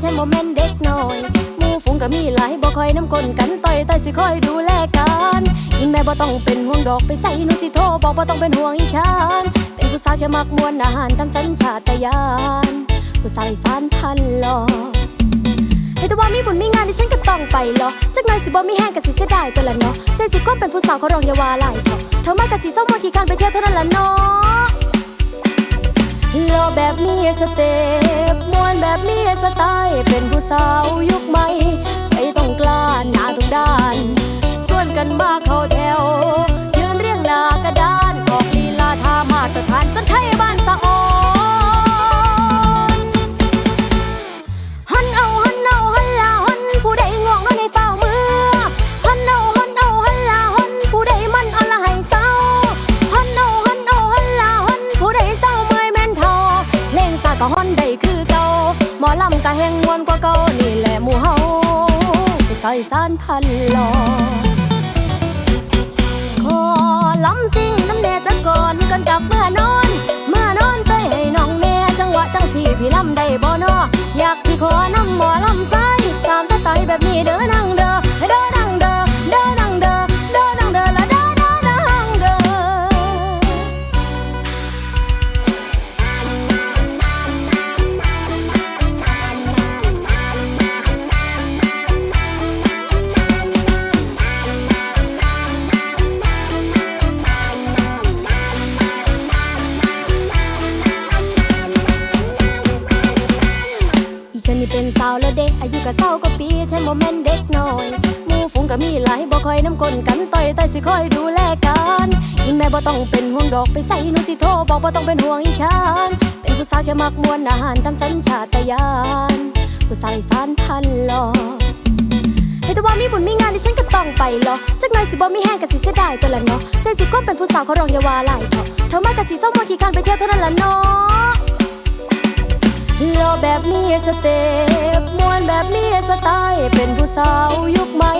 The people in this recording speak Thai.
ใช่โมเมนต์เด็กน้อยมู่ฝูงก็มีหลายบ่คอยน้ำกลนกันต่อยแต่สิคอยดูแลกันอีแม่บ่ต้องเป็นห่วงดอกไปใส่หนูสิโทรบอกบ่ต้องเป็นห่วงอีฉันเป็นผู้สาวแค่มักมวนอาหารตามสัญชาตญาณผู้สาวอีสานพันหลอเฮ้ยแต่ว่ามีบุญมีงานที่ฉันก็ต้องไปหรอจักน่อยสิบ่มีแห้งกะสิเสียดายตัวละเนาะเส้นสิก้มเป็นผู้สาวเขารองยาวาหลายเถาะเท่ามากกะสิเศร้ามาขี่การไปเที่ยวเท่านั้นละเนาะ รอแบบมีสเต็ปมวนแบบมีสไตล์ เป็นผู้สาวยุคใหม่ ก็ฮอนได้คือเก่าหมอลำก็แห้งมวนกว่าเก่านี่แหละหมู่เฮาผู้ซอยสานพันหลอขอลำสิ่งน้ำแน่จักก่อนกันกับเมื่อนอนเมื่อนอนเต้ให้น้องแน่จังหวะจังสีพี่ลำได้บ่นออยากสิขอนำหมอลำไส้ตามสไตล์แบบนี้เด้อนัง เป็นสาวแล้วเด็กอายุก็เศร้าก็ปีฉันโมเมนต์เด็กน้อยมู่ฝูงก็มีหลายบ่คอยน้ำกลนกันต่อยแต่สิคอยดูแลกันอีแม่บ่ต้องเป็นห่วงดอกไปใส่หนูสิโทรบอกบ่ต้องเป็นห่วงอีฉันเป็นผู้สาวแค่มักมวนอาหารตามสัญชาตญาณผู้สาวอีสานพันหล่อเฮ้ยแต่ว่ามีบุญมีงานที่ฉันก็ต้องไปหรอจักหน่อยสิบ่มีแห้งกะสิเสียดายตัวละเนาะเส้นสิก้มเป็นผู้สาวเขารองยาวาหลายเถาะเท่ามากกะสิเศร้ามาขี่การไปเที่ยวเท่านั้นละเนาะ รอแบบนี้สเต็ปมวนแบบนี้สไตล์เป็นผู้สาวยุคใหม่